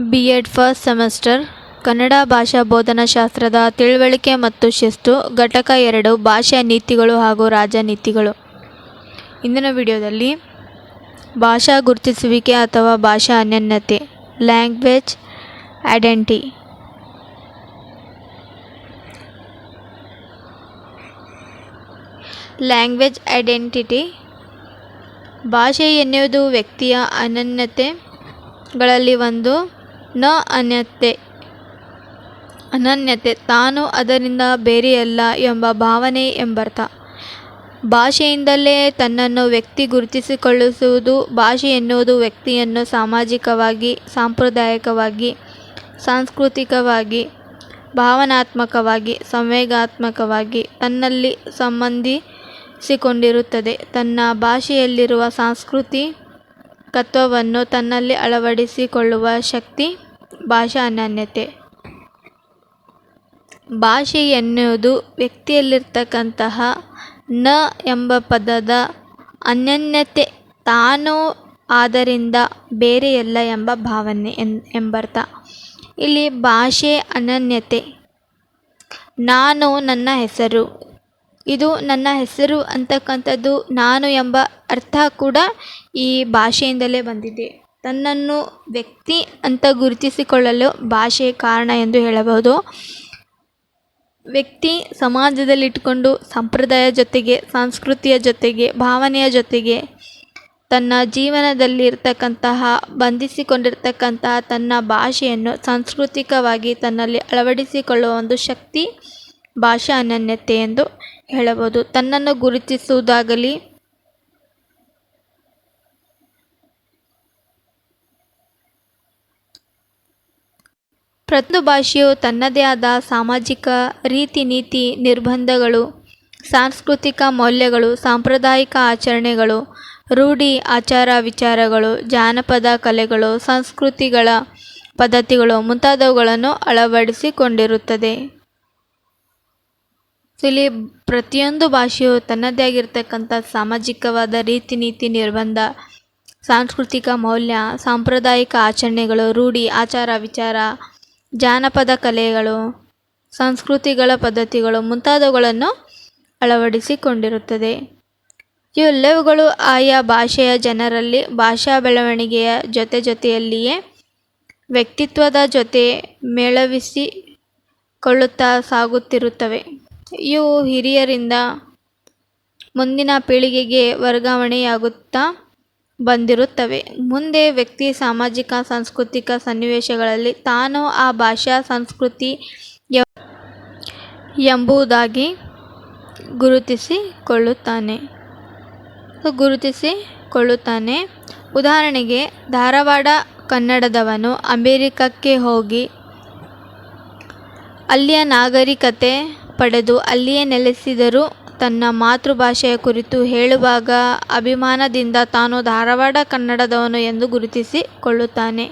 B Ed first semester Kannada ಭಾಷಾ ಬೋಧನಾಶಾಸ್ತ್ರದ ತಿಳುವಳಿಕೆ ಮತ್ತು ಶಿಸ್ತು, ಘಟಕ ಎರಡು, ಭಾಷಾ ನೀತಿಗಳು ಹಾಗೂ ರಾಜನೀತಿಗಳು ಇಂದಿನ ವಿಡಿಯೋದಲ್ಲಿ ಭಾಷಾ ಗುರುತಿಸುವಿಕೆ ಅಥವಾ ಭಾಷಾ ಅನನ್ಯತೆ ಲ್ಯಾಂಗ್ವೇಜ್ ಐಡೆಂಟಿ ಲ್ಯಾಂಗ್ವೇಜ್ ಐಡೆಂಟಿಟಿ ಭಾಷೆ ಎನ್ನುವುದು ವ್ಯಕ್ತಿಯ ಅನನ್ಯತೆಗಳಲ್ಲಿ ಒಂದು ನ ಅನ್ಯತೆ. ಅನನ್ಯತೆ ತಾನು ಅದರಿಂದ ಬೇರೆಯಲ್ಲ ಎಂಬ ಭಾವನೆ ಎಂಬರ್ಥ. ಭಾಷೆಯಿಂದಲೇ ತನ್ನನ್ನು ವ್ಯಕ್ತಿ ಗುರುತಿಸಿಕೊಳ್ಳಿಸುವುದು ಭಾಷೆ ಎನ್ನುವುದು ವ್ಯಕ್ತಿಯನ್ನು ಸಾಮಾಜಿಕವಾಗಿ, ಸಾಂಪ್ರದಾಯಿಕವಾಗಿ, ಸಾಂಸ್ಕೃತಿಕವಾಗಿ, ಭಾವನಾತ್ಮಕವಾಗಿ, ಸಂವೇಗಾತ್ಮಕವಾಗಿ ತನ್ನಲ್ಲಿ ಸಂಬಂಧಿಸಿಕೊಂಡಿರುತ್ತದೆ. ತನ್ನ ಭಾಷೆಯಲ್ಲಿರುವ ಸಾಂಸ್ಕೃತಿಕತ್ವವನ್ನು ತನ್ನಲ್ಲಿ ಅಳವಡಿಸಿಕೊಳ್ಳುವ ಶಕ್ತಿ, ಭಾಷಾ ಅನನ್ಯತೆ. ಭಾಷೆ ಎನ್ನುವುದು ವ್ಯಕ್ತಿಯಲ್ಲಿರ್ತಕ್ಕಂತಹ ನ ಎಂಬ ಪದದ ಅನನ್ಯತೆ ತಾನು ಬೇರೆ ಬೇರೆಯಲ್ಲ ಎಂಬ ಭಾವನೆ ಎನ್, ಎಂಬರ್ಥ. ಇಲ್ಲಿ ಭಾಷೆ ಅನನ್ಯತೆ. ನಾನು ನನ್ನ ಹೆಸರು ಇದು ನನ್ನ ಹೆಸರು ಅಂತಕ್ಕಂಥದ್ದು ನಾನು ಎಂಬ ಅರ್ಥ ಕೂಡ ಈ ಭಾಷೆಯಿಂದಲೇ ಬಂದಿದೆ. ತನ್ನನ್ನು ವ್ಯಕ್ತಿ ಅಂತ ಗುರುತಿಸಿಕೊಳ್ಳಲು ಭಾಷೆ ಕಾರಣ ಎಂದು ಹೇಳಬಹುದು. ವ್ಯಕ್ತಿ ಸಮಾಜದಲ್ಲಿಟ್ಟುಕೊಂಡು ಸಂಪ್ರದಾಯ ಜೊತೆಗೆ, ಸಂಸ್ಕೃತಿಯ ಜೊತೆಗೆ, ಭಾವನೆಯ ಜೊತೆಗೆ ತನ್ನ ಜೀವನದಲ್ಲಿರ್ತಕ್ಕಂತಹ, ಬಂಧಿಸಿಕೊಂಡಿರ್ತಕ್ಕಂತಹ ತನ್ನ ಭಾಷೆಯನ್ನು ಸಾಂಸ್ಕೃತಿಕವಾಗಿ ತನ್ನಲ್ಲಿ ಅಳವಡಿಸಿಕೊಳ್ಳುವ ಒಂದು ಶಕ್ತಿ ಭಾಷಾ ಅನನ್ಯತೆ ಎಂದು ಹೇಳಬಹುದು. ತನ್ನನ್ನು ಗುರುತಿಸುವುದಾಗಲಿ, ಪ್ರತಿಯೊಂದು ಭಾಷೆಯು ತನ್ನದೇ ಆದ ಸಾಮಾಜಿಕ ರೀತಿ ನೀತಿ ನಿರ್ಬಂಧಗಳು, ಸಾಂಸ್ಕೃತಿಕ ಮೌಲ್ಯಗಳು, ಸಾಂಪ್ರದಾಯಿಕ ಆಚರಣೆಗಳು, ರೂಢಿ ಆಚಾರ ವಿಚಾರಗಳು, ಜಾನಪದ ಕಲೆಗಳು, ಸಂಸ್ಕೃತಿಗಳ ಪದ್ಧತಿಗಳು ಮುಂತಾದವುಗಳನ್ನು ಅಳವಡಿಸಿಕೊಂಡಿರುತ್ತದೆ. ಇಲ್ಲಿ ಪ್ರತಿಯೊಂದು ಭಾಷೆಯು ತನ್ನದೇ ಆಗಿರ್ತಕ್ಕಂಥ ಸಾಮಾಜಿಕವಾದ ರೀತಿ ನೀತಿ ನಿರ್ಬಂಧ, ಸಾಂಸ್ಕೃತಿಕ ಮೌಲ್ಯ, ಸಾಂಪ್ರದಾಯಿಕ ಆಚರಣೆಗಳು, ರೂಢಿ, ಆಚಾರ ವಿಚಾರ, ಜಾನಪದ ಕಲೆಗಳು, ಸಂಸ್ಕೃತಿಗಳ ಪದ್ಧತಿಗಳು ಮುಂತಾದವುಗಳನ್ನು ಅಳವಡಿಸಿಕೊಂಡಿರುತ್ತದೆ. ಇವೆಲ್ಲವುಗಳು ಆಯಾ ಭಾಷೆಯ ಜನರಲ್ಲಿ ಭಾಷಾ ಬೆಳವಣಿಗೆಯ ಜೊತೆ ಜೊತೆಯಲ್ಲಿಯೇ ವ್ಯಕ್ತಿತ್ವದ ಜೊತೆ ಮೇಳವಿಸಿಕೊಳ್ಳುತ್ತಾ ಸಾಗುತ್ತಿರುತ್ತವೆ. ಇವು ಹಿರಿಯರಿಂದ ಮುಂದಿನ ಪೀಳಿಗೆಗೆ ವರ್ಗಾವಣೆಯಾಗುತ್ತಾ ಬಂದಿರುತ್ತವೆ. ಮುಂದೆ ವ್ಯಕ್ತಿ ಸಾಮಾಜಿಕ, ಸಾಂಸ್ಕೃತಿಕ ಸನ್ನಿವೇಶಗಳಲ್ಲಿ ತಾನು ಆ ಭಾಷಾ ಸಂಸ್ಕೃತಿ ಎಂಬುದಾಗಿ ಗುರುತಿಸಿಕೊಳ್ಳುತ್ತಾನೆ. ಗುರುತಿಸಿಕೊಳ್ಳುತ್ತಾನೆ. ಉದಾಹರಣೆಗೆ, ಧಾರವಾಡ ಕನ್ನಡದವನು ಅಮೇರಿಕಕ್ಕೆ ಹೋಗಿ ಅಲ್ಲಿಯ ನಾಗರಿಕತೆ ಪಡೆದು ಅಲ್ಲಿಯೇ ನೆಲೆಸಿದರು. ತನ್ನ ಮಾತೃಭಾಷೆಯ ಕುರಿತು ಹೇಳುವಾಗ ಅಭಿಮಾನದಿಂದ ತಾನು ಧಾರವಾಡ ಕನ್ನಡದವನು ಎಂದು ಗುರುತಿಸಿಕೊಳ್ಳುತ್ತಾನೆ.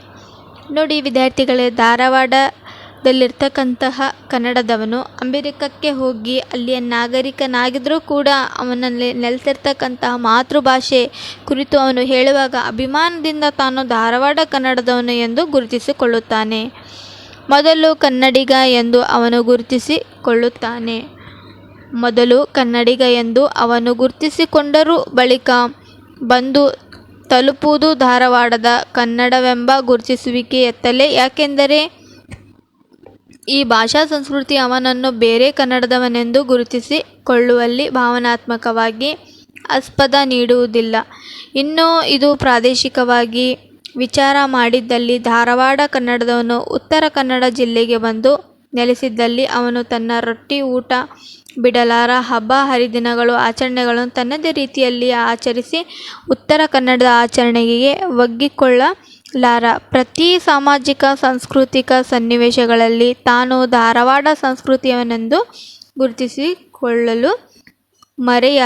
ನೋಡಿ ವಿದ್ಯಾರ್ಥಿಗಳೇ, ಧಾರವಾಡದಲ್ಲಿರ್ತಕ್ಕಂತಹ ಕನ್ನಡದವನು ಅಮೆರಿಕಕ್ಕೆ ಹೋಗಿ ಅಲ್ಲಿಯ ನಾಗರಿಕನಾಗಿದ್ದರೂ ಕೂಡ ಅವನಲ್ಲಿ ನೆಲೆಸಿರ್ತಕ್ಕಂತಹ ಮಾತೃಭಾಷೆ ಕುರಿತು ಅವನು ಹೇಳುವಾಗ ಅಭಿಮಾನದಿಂದ ತಾನು ಧಾರವಾಡ ಕನ್ನಡದವನು ಎಂದು ಗುರುತಿಸಿಕೊಳ್ಳುತ್ತಾನೆ. ಮೊದಲು ಕನ್ನಡಿಗ ಎಂದು ಅವನು ಗುರುತಿಸಿಕೊಳ್ಳುತ್ತಾನೆ. ಮೊದಲು ಕನ್ನಡಿಗ ಎಂದು ಅವನು ಗುರುತಿಸಿಕೊಂಡರೂ ಬಳಿಕ ಬಂದು ತಲುಪುವುದು ಧಾರವಾಡದ ಕನ್ನಡವೆಂಬ ಗುರುತಿಸುವಿಕೆಯತ್ತಲೇ. ಯಾಕೆಂದರೆ ಈ ಭಾಷಾ ಸಂಸ್ಕೃತಿ ಅವನನ್ನು ಬೇರೆ ಕನ್ನಡದವನೆಂದು ಗುರುತಿಸಿಕೊಳ್ಳುವಲ್ಲಿ ಭಾವನಾತ್ಮಕವಾಗಿ ಆಸ್ಪದ ನೀಡುವುದಿಲ್ಲ. ಇನ್ನು ಇದು ಪ್ರಾದೇಶಿಕವಾಗಿ ವಿಚಾರ ಮಾಡಿದ್ದಲ್ಲಿ ಧಾರವಾಡ ಕನ್ನಡದವನು ಉತ್ತರ ಕನ್ನಡ ಜಿಲ್ಲೆಗೆ ಬಂದು ನೆಲೆಸಿದ್ದಲ್ಲಿ ಅವನು ತನ್ನ ರೊಟ್ಟಿ ಊಟ, ಬಿಡಲಾರ ಹಬ್ಬ, ಹರಿದಿನಗಳು, ಆಚರಣೆಗಳನ್ನು ತನ್ನದೇ ರೀತಿಯಲ್ಲಿ ಆಚರಿಸಿ ಉತ್ತರ ಕನ್ನಡದ ಆಚರಣೆಗೆ ಒಗ್ಗಿಕೊಳ್ಳಲಾರ. ಪ್ರತಿ ಸಾಮಾಜಿಕ, ಸಾಂಸ್ಕೃತಿಕ ಸನ್ನಿವೇಶಗಳಲ್ಲಿ ತಾನು ಧಾರವಾಡ ಸಂಸ್ಕೃತಿಯವನೆಂದು ಗುರುತಿಸಿಕೊಳ್ಳಲು ಮರೆಯ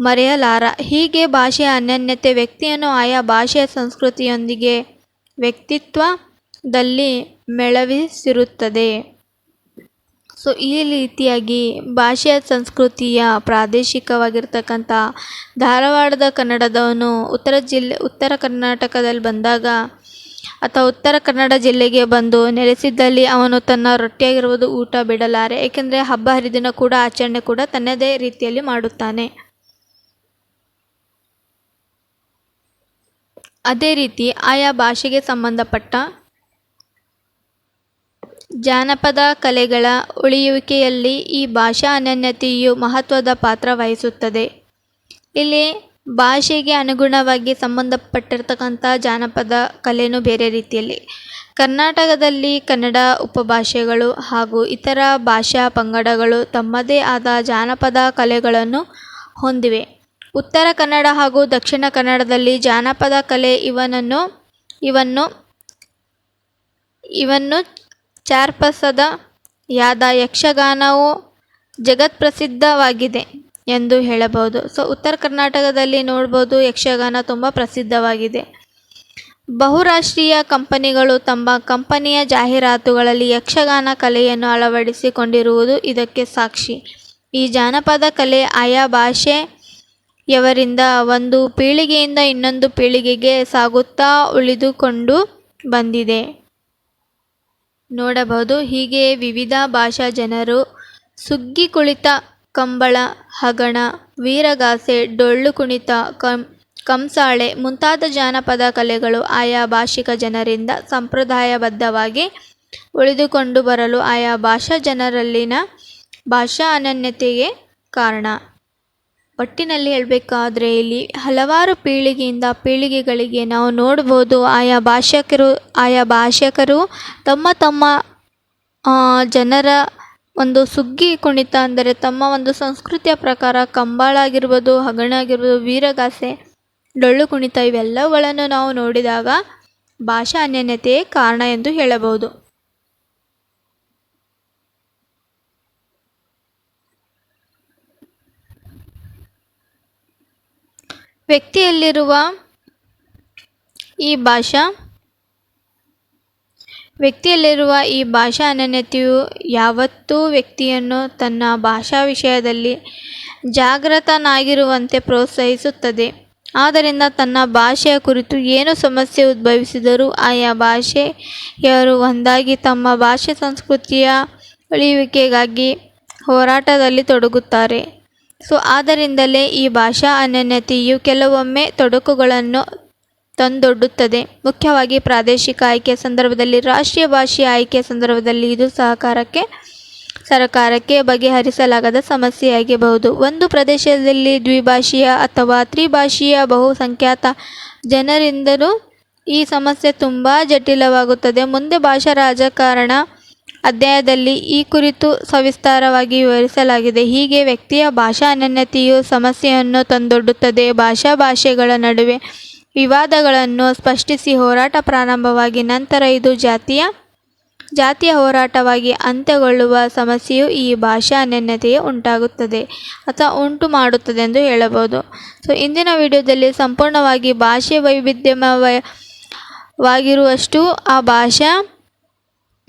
ಮರೆಯಲಾರ. ಹೀಗೆ ಭಾಷೆಯ ಅನನ್ಯತೆ ವ್ಯಕ್ತಿಯನ್ನು ಆಯಾ ಭಾಷೆಯ ಸಂಸ್ಕೃತಿಯೊಂದಿಗೆ ವ್ಯಕ್ತಿತ್ವದಲ್ಲಿ ಮೆಳವಿಸಿರುತ್ತದೆ. ಸೊ, ಈ ರೀತಿಯಾಗಿ ಭಾಷೆಯ ಸಂಸ್ಕೃತಿಯ ಪ್ರಾದೇಶಿಕವಾಗಿರ್ತಕ್ಕಂಥ ಧಾರವಾಡದ ಕನ್ನಡದವನು ಉತ್ತರ ಜಿಲ್ಲೆ, ಉತ್ತರ ಕರ್ನಾಟಕದಲ್ಲಿ ಬಂದಾಗ ಅಥವಾ ಉತ್ತರ ಕನ್ನಡ ಜಿಲ್ಲೆಗೆ ಬಂದು ನೆಲೆಸಿದ್ದಲ್ಲಿ ಅವನು ತನ್ನ ರೊಟ್ಟಿಯಾಗಿರುವುದು ಊಟ ಬಿಡಲಾರೆ. ಏಕೆಂದರೆ ಹಬ್ಬ ಹರಿದಿನ ಕೂಡ ಆಚರಣೆ ಕೂಡ ತನ್ನದೇ ರೀತಿಯಲ್ಲಿ ಮಾಡುತ್ತಾನೆ. ಅದೇ ರೀತಿ ಆಯಾ ಭಾಷೆಗೆ ಸಂಬಂಧಪಟ್ಟ ಜಾನಪದ ಕಲೆಗಳ ಉಳಿಯುವಿಕೆಯಲ್ಲಿ ಈ ಭಾಷಾ ಅನನ್ಯತೆಯು ಮಹತ್ವದ ಪಾತ್ರ ವಹಿಸುತ್ತದೆ. ಇಲ್ಲಿ ಭಾಷೆಗೆ ಅನುಗುಣವಾಗಿ ಸಂಬಂಧಪಟ್ಟಿರ್ತಕ್ಕಂಥ ಜಾನಪದ ಕಲೆಯೂ ಬೇರೆ ರೀತಿಯಲ್ಲಿ. ಕರ್ನಾಟಕದಲ್ಲಿ ಕನ್ನಡ ಉಪಭಾಷೆಗಳು ಹಾಗೂ ಇತರ ಭಾಷಾ ಪಂಗಡಗಳು ತಮ್ಮದೇ ಆದ ಜಾನಪದ ಕಲೆಗಳನ್ನು ಹೊಂದಿವೆ. ಉತ್ತರ ಕನ್ನಡ ಹಾಗೂ ದಕ್ಷಿಣ ಕನ್ನಡದಲ್ಲಿ ಜಾನಪದ ಕಲೆ ಇವನನ್ನು ಇವನ್ನು ಇವನ್ನು ಚಾರ್ಪಸದ ಯಾದ ಯಕ್ಷಗಾನವು ಜಗತ್ಪ್ರಸಿದ್ಧವಾಗಿದೆ ಎಂದು ಹೇಳಬಹುದು. ಸೊ, ಉತ್ತರ ಕರ್ನಾಟಕದಲ್ಲಿ ನೋಡ್ಬೋದು ಯಕ್ಷಗಾನ ತುಂಬ ಪ್ರಸಿದ್ಧವಾಗಿದೆ. ಬಹುರಾಷ್ಟ್ರೀಯ ಕಂಪನಿಗಳು ತಮ್ಮ ಕಂಪನಿಯ ಜಾಹೀರಾತುಗಳಲ್ಲಿ ಯಕ್ಷಗಾನ ಕಲೆಯನ್ನು ಅಳವಡಿಸಿಕೊಂಡಿರುವುದು ಇದಕ್ಕೆ ಸಾಕ್ಷಿ. ಈ ಜಾನಪದ ಕಲೆ ಆಯಾ ಭಾಷೆಯವರಿಂದ ಒಂದು ಪೀಳಿಗೆಯಿಂದ ಇನ್ನೊಂದು ಪೀಳಿಗೆಗೆ ಸಾಗುತ್ತಾ ಉಳಿದುಕೊಂಡು ಬಂದಿದೆ. ನೋಡಬಹುದು, ಹೀಗೆ ವಿವಿಧ ಭಾಷಾ ಜನರು ಸುಗ್ಗಿ ಕುಳಿತ ಕಂಬಳ, ಹಗಣ, ವೀರಗಾಸೆ, ಡೊಳ್ಳು ಕುಣಿತ, ಕಂ, ಕಂಸಾಳೆ ಮುಂತಾದ ಜಾನಪದ ಕಲೆಗಳು ಆಯಾ ಭಾಷಿಕ ಜನರಿಂದ ಸಂಪ್ರದಾಯಬದ್ಧವಾಗಿ ಉಳಿದುಕೊಂಡು ಬರಲು ಆಯಾ ಭಾಷಾ ಜನರಲ್ಲಿನ ಭಾಷಾ ಅನನ್ಯತೆಗೆ ಕಾರಣ. ಒಟ್ಟಿನಲ್ಲಿ ಹೇಳಬೇಕಾದ್ರೆ ಇಲ್ಲಿ ಹಲವಾರು ಪೀಳಿಗೆಯಿಂದ ಪೀಳಿಗೆಗಳಿಗೆ ನಾವು ನೋಡ್ಬೋದು ಆಯಾ ಭಾಷಿಕರು, ಆಯಾ ಭಾಷಕರು ತಮ್ಮ ತಮ್ಮ ಜನರ ಒಂದು ಸುಗ್ಗಿ ಕುಣಿತ ಅಂದರೆ ತಮ್ಮ ಒಂದು ಸಂಸ್ಕೃತಿಯ ಪ್ರಕಾರ ಕಂಬಳ ಆಗಿರ್ಬೋದು ಹಗಣ ಆಗಿರ್ಬೋದು, ವೀರಗಾಸೆ, ಡೊಳ್ಳು ಕುಣಿತ ಇವೆಲ್ಲವುಗಳನ್ನು ನಾವು ನೋಡಿದಾಗ ಭಾಷಾ ಅನ್ಯೋನ್ಯತೆಯೇ ಕಾರಣ ಎಂದು ಹೇಳಬಹುದು. ವ್ಯಕ್ತಿಯಲ್ಲಿರುವ ಈ ಭಾಷಾ, ವ್ಯಕ್ತಿಯಲ್ಲಿರುವ ಈ ಭಾಷಾ ಅನನ್ಯತೆಯು ಯಾವತ್ತೂ ವ್ಯಕ್ತಿಯನ್ನು ತನ್ನ ಭಾಷಾ ವಿಷಯದಲ್ಲಿ ಜಾಗೃತನಾಗಿರುವಂತೆ ಪ್ರೋತ್ಸಾಹಿಸುತ್ತದೆ. ಆದ್ದರಿಂದ ತನ್ನ ಭಾಷೆಯ ಕುರಿತು ಏನು ಸಮಸ್ಯೆ ಉದ್ಭವಿಸಿದರೂ ಆಯಾ ಭಾಷೆಯವರು ಒಂದಾಗಿ ತಮ್ಮ ಭಾಷೆ ಸಂಸ್ಕೃತಿಯ ಉಳಿಯುವಿಕೆಗಾಗಿ ಹೋರಾಟದಲ್ಲಿ ತೊಡಗುತ್ತಾರೆ. ಸೊ ಆದ್ದರಿಂದಲೇ ಈ ಭಾಷಾ ಅನನ್ಯತೆಯು ಕೆಲವೊಮ್ಮೆ ತೊಡಕುಗಳನ್ನು ತಂದೊಡ್ಡುತ್ತದೆ. ಮುಖ್ಯವಾಗಿ ಪ್ರಾದೇಶಿಕ ಆಯ್ಕೆಯ ಸಂದರ್ಭದಲ್ಲಿ, ರಾಷ್ಟ್ರೀಯ ಭಾಷೆಯ ಆಯ್ಕೆಯ ಸಂದರ್ಭದಲ್ಲಿ ಇದು ಸಹಕಾರಕ್ಕೆ, ಸರಕಾರಕ್ಕೆ ಬಗೆಹರಿಸಲಾಗದ ಸಮಸ್ಯೆಯಾಗಿರಬಹುದು ಒಂದು ಪ್ರದೇಶದಲ್ಲಿ ದ್ವಿಭಾಷೀಯ ಅಥವಾ ತ್ರಿಭಾಷೀಯ ಬಹುಸಂಖ್ಯಾತ ಜನರಿಂದಲೂ ಈ ಸಮಸ್ಯೆ ತುಂಬ ಜಟಿಲವಾಗುತ್ತದೆ. ಮುಂದೆ ಭಾಷಾ ರಾಜಕಾರಣ ಅಧ್ಯಾಯದಲ್ಲಿ ಈ ಕುರಿತು ಸವಿಸ್ತಾರವಾಗಿ ವಿವರಿಸಲಾಗಿದೆ. ಹೀಗೆ ವ್ಯಕ್ತಿಯ ಭಾಷಾ ಅನನ್ಯತೆಯು ಸಮಸ್ಯೆಯನ್ನು ತಂದೊಡ್ಡುತ್ತದೆ. ಭಾಷಾ ಭಾಷೆಗಳ ನಡುವೆ ವಿವಾದಗಳನ್ನು ಸ್ಪಷ್ಟಿಸಿ ಹೋರಾಟ ಪ್ರಾರಂಭವಾಗಿ ನಂತರ ಇದು ಜಾತಿಯ ಜಾತಿಯ ಹೋರಾಟವಾಗಿ ಅಂತ್ಯಗೊಳ್ಳುವ ಸಮಸ್ಯೆಯು ಈ ಭಾಷಾ ಅನನ್ಯತೆಯೇ ಉಂಟಾಗುತ್ತದೆ ಅಥವಾ ಉಂಟು ಮಾಡುತ್ತದೆ ಎಂದು ಹೇಳಬಹುದು. ಸೊ ಇಂದಿನ ವಿಡಿಯೋದಲ್ಲಿ ಸಂಪೂರ್ಣವಾಗಿ ಭಾಷೆ ವೈವಿಧ್ಯಮಯವಾಗಿರುವಷ್ಟು ಆ ಭಾಷಾ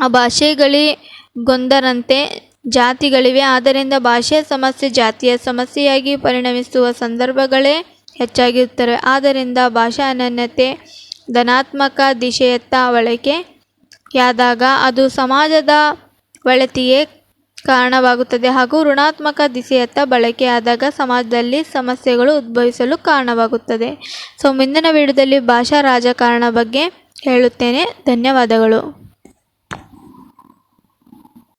ಆ ಭಾಷೆಗಳಿಗೊಂದರಂತೆ ಜಾತಿಗಳಿವೆ. ಆದ್ದರಿಂದ ಭಾಷೆಯ ಸಮಸ್ಯೆ ಜಾತಿಯ ಸಮಸ್ಯೆಯಾಗಿ ಪರಿಣಮಿಸುವ ಸಂದರ್ಭಗಳೇ ಹೆಚ್ಚಾಗಿರುತ್ತವೆ. ಆದ್ದರಿಂದ ಭಾಷಾ ಅನನ್ಯತೆ ಧನಾತ್ಮಕ ದಿಶೆಯತ್ತ ಬಳಕೆಯಾದಾಗ ಅದು ಸಮಾಜದ ಒಳಿತಿಗೆ ಕಾರಣವಾಗುತ್ತದೆ ಹಾಗೂ ಋಣಾತ್ಮಕ ದಿಸೆಯತ್ತ ಬಳಕೆಯಾದಾಗ ಸಮಾಜದಲ್ಲಿ ಸಮಸ್ಯೆಗಳು ಉದ್ಭವಿಸಲು ಕಾರಣವಾಗುತ್ತದೆ. ಸೊ, ಮುಂದಿನ ವಿಡಿಯೋದಲ್ಲಿ ಭಾಷಾ ರಾಜಕಾರಣ ಬಗ್ಗೆ ಹೇಳುತ್ತೇನೆ. ಧನ್ಯವಾದಗಳು.